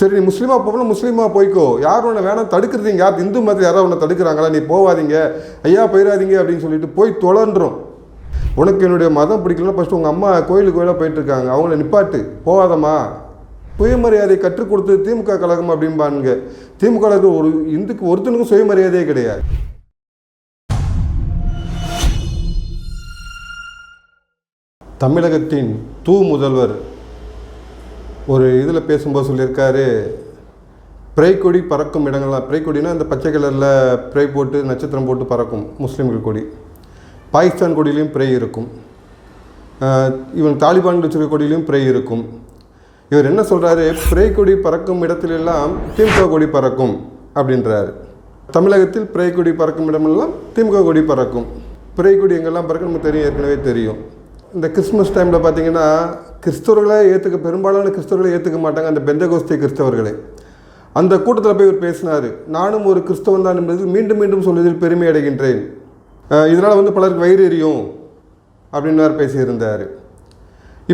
சரி நீ முஸ்லீமாக போகணும் முஸ்லீமாக போய்க்கோ. யார் உன்னை வேணாம் தடுக்கிறதீங்க? யார் இந்து மதத்தில் யாராவது உன்னை தடுக்கிறாங்களா? நீ போகாதீங்க ஐயா போயிடாதீங்க அப்படின்னு சொல்லிட்டு போய் தொலைன்றோம். உனக்கு என்னுடைய மதம் பிடிக்கலன்னா ஃபஸ்ட்டு உங்கள் அம்மா கோயிலுக்கு கோயிலாக போயிட்டுருக்காங்க. அவங்கள நிப்பாட்டு. போகாதம்மா சுயமரியாதை கற்றுக் கொடுத்து திமுக கழகம் அப்படிம்பானுங்க. திமுக கழகம் ஒரு இந்துக்கு ஒருத்தனுக்கும் சுயமரியாதையே கிடையாது. தமிழகத்தின் தூ முதல்வர் ஒரு இதில் பேசும்போது சொல்லியிருக்காரு பிறை கொடி பறக்கும் இடங்கள்லாம் பிறை கொடினா இந்த பச்சை கலரில் பிறை போட்டு நட்சத்திரம் போட்டு பறக்கும் முஸ்லீம்கள் கொடி. பாகிஸ்தான் கொடியிலையும் பிறை இருக்கும். இவன் தாலிபான் வச்சிருக்க கொடியிலையும் பிறை இருக்கும். இவர் என்ன சொல்கிறாரு பிறை கொடி பறக்கும் இடத்திலெல்லாம் திமுக கொடி பறக்கும் அப்படின்றாரு. தமிழகத்தில் பிறை கொடி பறக்கும் இடமெல்லாம் திமுக கொடி பறக்கும். பிறை கொடி எங்கெல்லாம் பறக்கும் நமக்கு தெரியும் ஏற்கனவே தெரியும். இந்த கிறிஸ்மஸ் டைமில் பார்த்தீங்கன்னா கிறிஸ்தவர்களே ஏற்றுக்க பெரும்பாலான கிறிஸ்தவர்களை ஏற்றுக்க மாட்டாங்க அந்த பெந்தகோஸ்தே கிறிஸ்தவர்களே. அந்த கூட்டத்தில் போய் இவர் பேசினார் நானும் ஒரு கிறிஸ்தவன் தான் என்பதில் மீண்டும் மீண்டும் சொல்வதில் பெருமை அடைகின்றேன். இதனால் வந்து பலருக்கு வயிறு எரியும் அப்படின்னு பேசியிருந்தார்.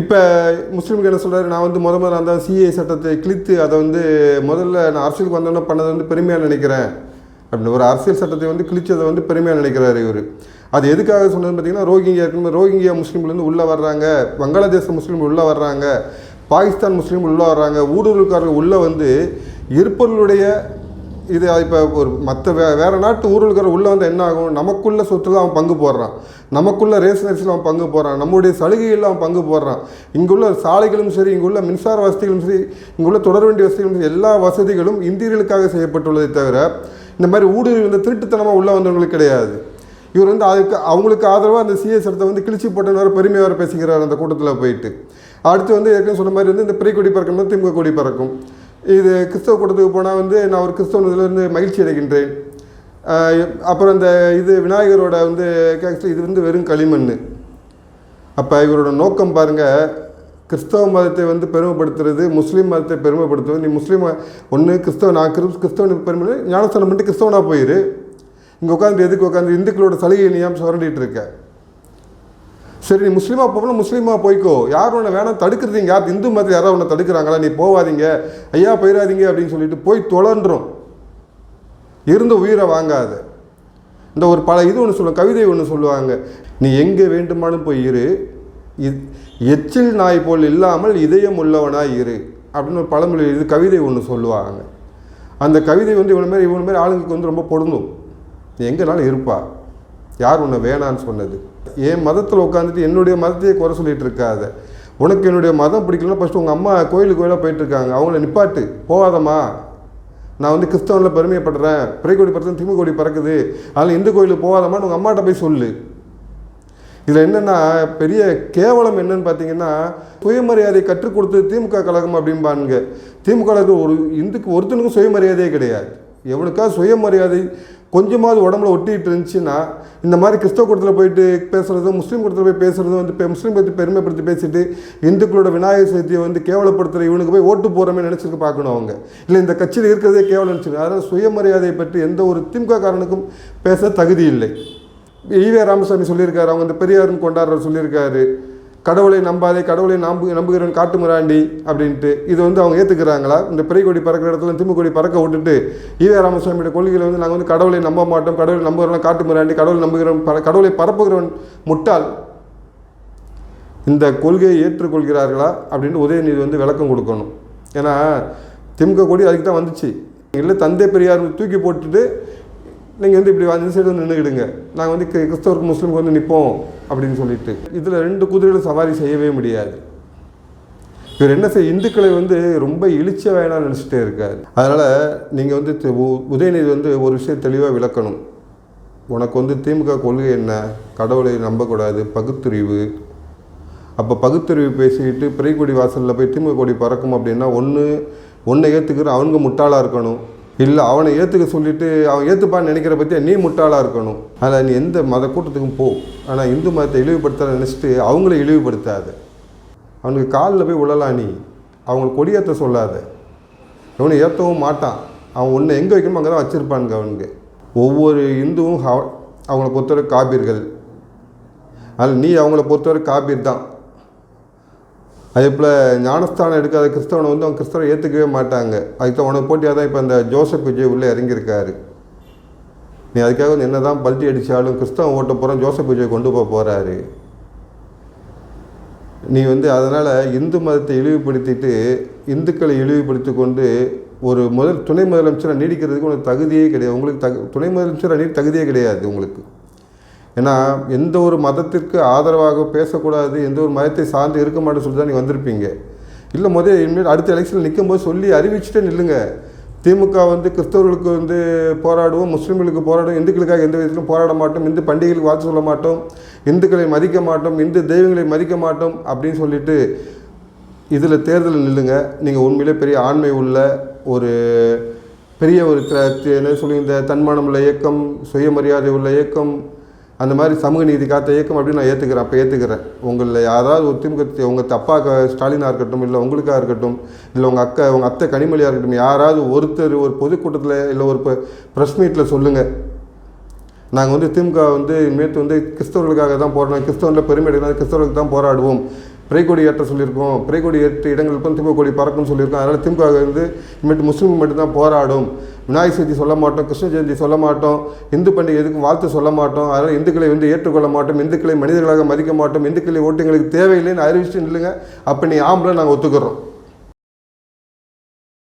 இப்போ முஸ்லீம்கள் என்ன சொல்கிறாரு நான் வந்து முத முதல்ல அந்த சிஏ சட்டத்தை கிழித்து அதை வந்து முதல்ல நான் அரசியலுக்கு வந்தோன்னே பண்ணதை வந்து பெருமையாக நினைக்கிறேன். அப்படின்னு ஒரு அரசியல் சட்டத்தை வந்து கிழிச்சதை வந்து பெருமையாக நினைக்கிறாரு இவர். அது எதுக்காக சொன்னது பார்த்தீங்கன்னா ரோஹிங்கியா இருக்கணும் ரோஹிங்கியா முஸ்லீம்கள் உள்ளே வர்றாங்க வங்காளதேச முஸ்லீம் உள்ளே வர்றாங்க பாகிஸ்தான் முஸ்லீம் உள்ளே வர்றாங்க ஊடுருவல்காரர்கள் உள்ளே வந்து இருப்பவர்களுடைய இது இப்போ ஒரு மற்ற வே வேறு நாட்டு ஊழல்காரர் உள்ளே வந்து என்ன ஆகும்? நமக்குள்ள சொத்தில் அவன் பங்கு போடுறான். நமக்குள்ள ரேஷன் அரிசியில் அவன் பங்கு போடுறான். நம்முடைய சலுகைகளில் அவன் பங்கு போடுறான். இங்குள்ள சாலைகளும் சரி இங்குள்ள மின்சார வசதிகளும் சரி இங்குள்ள தொடர் வேண்டிய வசதிகளும் சரி எல்லா வசதிகளும் இந்தியர்களுக்காக செய்யப்பட்டுள்ளதை தவிர இந்த மாதிரி ஊடுருவி வந்து திருட்டுத்தனமாக உள்ளே வந்தவங்களுக்கு கிடையாது. இவர் வந்து அதுக்கு அவங்களுக்கு ஆதரவாக அந்த சிஎஸ் இடத்த வந்து கிழிச்சி போட்டவர் பெருமையாக வேறு பேசிக்கிறார் அந்த கூட்டத்தில் போயிட்டு. அடுத்து வந்து ஏற்கனவே சொன்ன மாதிரி வந்து இந்த பிறை கொடி பறக்கணும் திமுக கொடி பறக்கும். இது கிறிஸ்தவ கூட்டத்துக்கு போனால் வந்து நான் ஒரு கிறிஸ்தவ இதிலிருந்து மகிழ்ச்சி அடைகின்றேன். அப்புறம் இந்த இது விநாயகரோட வந்து கேக்ஸ் இது வந்து வெறும் களிமண் அப்போ இவரோட நோக்கம் பாருங்கள் கிறிஸ்தவ மதத்தை வந்து பெருமைப்படுத்துறது முஸ்லீம் மதத்தை பெருமைப்படுத்துவது நீ முஸ்லீம் ஒன்று கிறிஸ்தவ நான் கிறிஸ் கிறிஸ்தவனுக்கு பெருமை ஞானஸ்தானம் பண்ணிட்டு கிறிஸ்தவனாக போயிரு. இங்கே உட்காந்து எதுக்கு உட்காந்து இந்துக்களோட சலுகை நீ ஏன் சுரண்டிட்டு இருக்க? சரி நீ முஸ்லீமாக போகணும் முஸ்லீமாக போய்க்கோ. யார் உன்னை வேணாம் தடுக்கிறதீங்க யார் இந்து மதத்தில் யாராவது உன்னை தடுக்கிறாங்களா? நீ போகாதீங்க ஐயா போயிடாதீங்க அப்படின்னு சொல்லிட்டு போய் தொழன்றோம் இருந்த உயிரை வாங்காது. இந்த ஒரு பல இது ஒன்று சொல்லுவாங்க கவிதை ஒன்று சொல்லுவாங்க. நீ எங்கே வேண்டுமானும் போய் இரு. இ- எச்சில் நாய் போல் இல்லாமல் இதயம் உள்ளவனாய் இரு அப்படின்னு ஒரு பழமொழி இது கவிதை ஒன்று சொல்லுவாங்க. அந்த கவிதை வந்து இவன மாதிரி இவன மாதிரி ஆளுங்களுக்கு வந்து ரொம்ப பொருந்தும். எங்கேனாலும் இருப்பா. யார் உன்னை வேணான்னு சொன்னது? என் மதத்தில் உட்காந்துட்டு என்னுடைய மதத்தையே குறை சொல்லிகிட்டு இருக்காத. உனக்கு என்னுடைய மதம் பிடிக்கலன்னா ஃபஸ்ட்டு உங்கள் அம்மா கோயிலுக்கு கோயிலாக போயிட்டுருக்காங்க அவங்கள நிப்பாட்டு. போகாதம்மா. நான் வந்து கிறிஸ்தவனில் பெருமையப்படுறேன். பிறைக்கோடி கொடி திமுக கோடி பறக்குது. அதனால் இந்து கோயிலுக்கு போகாதம்மான்னு உங்கள் அம்மாட்ட போய் சொல்லு. இதில் என்னென்னா பெரிய கேவலம் என்னன்னு பார்த்தீங்கன்னா சுயமரியாதை கற்றுக் கொடுத்தது திமுக கழகம் அப்படிம்பானுங்க. திமுக கழகம் ஒரு இந்துக்கு ஒருத்தனுக்கும் சுயமரியாதையே கிடையாது. எவனுக்கா சுயமரியாதை கொஞ்சமாவது உடம்புல ஒட்டிட்டு இருந்துச்சுன்னா இந்த மாதிரி கிறிஸ்தவ குடத்தில் போயிட்டு பேசுகிறதும் முஸ்லீம் குடத்தில் போய் பேசுகிறதும் வந்து முஸ்லீம் பற்றி பெருமைப்படுத்தி பேசிட்டு இந்துக்களோட விநாயகர் சதுர்த்தியை வந்து கேவலப்படுத்துகிற இவனுக்கு போய் ஓட்டு போகிறமே நினச்சிட்டு பார்க்கணும் அவங்க. இல்லை இந்த கட்சியில் இருக்கிறதே கேவலம் நினச்சிருக்கு அதனால் சுயமரியாதையை பற்றி எந்த ஒரு திமுக காரனுக்கும் பேச தகுதி இல்லை. ஈவே ராமசாமி சொல்லியிருக்காரு அவங்க இந்த பெரியாரும் கொண்டாடுற சொல்லியிருக்காரு. கடவுளை நம்பாதே கடவுளை நம்பு நம்புகிறவன் காட்டு முராண்டி அப்படின்ட்டு இது வந்து அவங்க ஏற்றுக்கிறாங்களா இந்த பிறை கொடி பறக்கிற இடத்துல திமுக்கொடி பறக்க விட்டுட்டு ஈவே ராமசாமியோட கொள்கையில் வந்து நாங்கள் வந்து கடவுளை நம்ப மாட்டோம் கடவுளை நம்புகிறவன் காட்டு முராண்டி கடவுளை நம்புகிறவன் ப- கடவுளை பரப்புகிறவன் முட்டாள். இந்த கொள்கையை ஏற்றுக்கொள்கிறார்களா அப்படின்னு உதயநிதி வந்து விளக்கம் கொடுக்கணும். ஏன்னா திமுக கொடி அதுக்கு தான் வந்துச்சு. இல்லை தந்தை பெரியார் தூக்கி போட்டுட்டு நீங்கள் வந்து இப்படி அந்த சைடு வந்து நின்றுக்கிடுங்க நாங்கள் வந்து கிறிஸ்தவருக்கு முஸ்லீமுக்கு வந்து நிற்போம் அப்படின்னு சொல்லிட்டு. இதில் ரெண்டு குதிரைகளும் சவாரி செய்யவே முடியாது. இவர் என்ன செய்ய இந்துக்களை வந்து ரொம்ப இழிச்ச வேணாம் நினச்சிட்டே இருக்காரு. அதனால் நீங்கள் வந்து உ- உதயநிதி வந்து ஒரு விஷயம் தெளிவாக விளக்கணும். உனக்கு வந்து திமுக கொள்கை என்ன? கடவுளை நம்பக்கூடாது பகுத்தறிவு. அப்போ பகுத்தறிவு பேசிக்கிட்டு பிறைக்கொடி வாசலில் போய் திமுக கொடி பறக்கும் அப்படின்னா ஒன்று ஒன்றை ஏற்றுக்கிற அவங்க முட்டாளாக இருக்கணும். இல்லை அவனை ஏற்றுக்க சொல்லிட்டு அவன் ஏற்றுப்பான்னு நினைக்கிற பற்றியா நீ முட்டாளாக இருக்கணும். அதில் நீ எந்த மத கூட்டத்துக்கும் போ. ஆனால் இந்து மதத்தை இழிவுபடுத்த நினச்சிட்டு அவங்கள இழிவுபடுத்தாத. அவனுக்கு காலில் போய் விழலாம் நீ. அவங்களுக்கு கொடியேற்ற சொல்லாத. இவனை ஏற்றவும் மாட்டான். அவன் ஒன்று எங்கே வைக்கணுமோ அங்கே தான் வச்சுருப்பானுங்க அவனுக்கு ஒவ்வொரு இந்துவும் அவ- அவங்கள பொறுத்தவரை காபீர்கள். அதில் நீ அவங்கள பொறுத்தவரை காபீர் தான் அதே போல் ஞானஸ்தானம் எடுக்காத கிறிஸ்தவனை வந்து அவங்க கிறிஸ்தவனை ஏற்றுக்கவே மாட்டாங்க. அதுக்கு தான் உனக்கு போட்டியாக தான் இப்போ அந்த ஜோசப் விஜய் உள்ளே இறங்கியிருக்காரு. நீ அதுக்காக வந்து என்ன தான் பல்ட்டி அடித்தாலும் கிறிஸ்தவன் ஓட்ட போகிறோம் ஜோசப் விஜய் கொண்டு போக போகிறாரு நீ வந்து அதனால் இந்து மதத்தை இழிவுபடுத்திட்டு இந்துக்களை இழிவுபடுத்தி கொண்டு ஒரு முதல் துணை முதலமைச்சராக நீடிக்கிறதுக்கு உனக்கு தகுதியே கிடையாது. உங்களுக்கு தகு துணை முதலமைச்சராக நீ தகுதியே கிடையாது உங்களுக்கு. ஏன்னா எந்த ஒரு மதத்திற்கு ஆதரவாக பேசக்கூடாது எந்த ஒரு மதத்தை சார்ந்து இருக்க மாட்டேன்னு சொல்லி தான் நீங்கள் வந்திருப்பீங்க. இல்லை முதல் இனிமேல் அடுத்த எலெக்ஷனில் நிற்கும்போது சொல்லி அறிவிச்சுட்டே நில்லுங்க. திமுக வந்து கிறிஸ்தவர்களுக்கு வந்து போராடுவோம் முஸ்லீம்களுக்கு போராடுவோம் இந்துக்களுக்காக எந்த விதத்திலும் போராட மாட்டோம் இந்து பண்டிகைகளுக்கு வாழ்த்து சொல்ல மாட்டோம் இந்துக்களை மதிக்க மாட்டோம் இந்து தெய்வங்களை மதிக்க மாட்டோம் அப்படின்னு சொல்லிட்டு இதில் தேர்தலில் நில்லுங்க. நீங்கள் உண்மையிலே பெரிய ஆண்மை உள்ள ஒரு பெரிய ஒரு என்ன சொல்லி இந்த தன்மானம் உள்ள இயக்கம் சுயமரியாதை உள்ள இயக்கம் அந்த மாதிரி சமூக நீதி காத்த இயக்கம் அப்படின்னு நான் ஏற்றுக்கிறேன் அப்போ ஏற்றுக்கிறேன் உங்களில் யாராவது ஒரு திமுக உங்கள் தப்பா ஸ்டாலினாக இருக்கட்டும் இல்லை உங்களுக்காக இருக்கட்டும் இல்லை உங்கள் அக்கா உங்கள் அத்தை கனிமொழியாக இருக்கட்டும் யாராவது ஒருத்தர் ஒரு பொதுக்கூட்டத்தில் இல்லை ஒரு ப்ரெஸ் மீட்டில் சொல்லுங்கள் நாங்கள் வந்து திமுக வந்து இனிமேட்டு வந்து கிறிஸ்தவர்களுக்காக தான் போராடணும் கிறிஸ்தவனில் பெருமை எடுக்கணும். கிறிஸ்தவர்களுக்கு தான் போராடுவோம். பிறைக்கொடி ஏற்ற சொல்லியிருக்கோம். பிறைக்கொடி ஏற்ற இடங்களுக்கு திமுக கொடி பறக்கும்னு சொல்லியிருக்கோம். அதனால் திமுக வந்து இனிமேட்டு முஸ்லீம் மட்டும்தான் போராடும். விநாயகர் சதுர்த்தி சொல்ல மாட்டோம் கிருஷ்ண ஜெயந்தி சொல்ல மாட்டோம் இந்து பண்டிகை எதுக்கும் வாழ்த்து சொல்ல மாட்டோம். அதனால் இந்துக்களை வந்து ஏற்றுக்கொள்ள மாட்டோம் இந்துக்களை மனிதர்களாக மதிக்க மாட்டோம் இந்துக்களை ஓட்டுங்களுக்கு தேவையில்லைன்னு அறிவிச்சுட்டு இல்லைங்க அப்போ நீ ஆம்பளை நாங்கள் ஒத்துக்கிறோம்.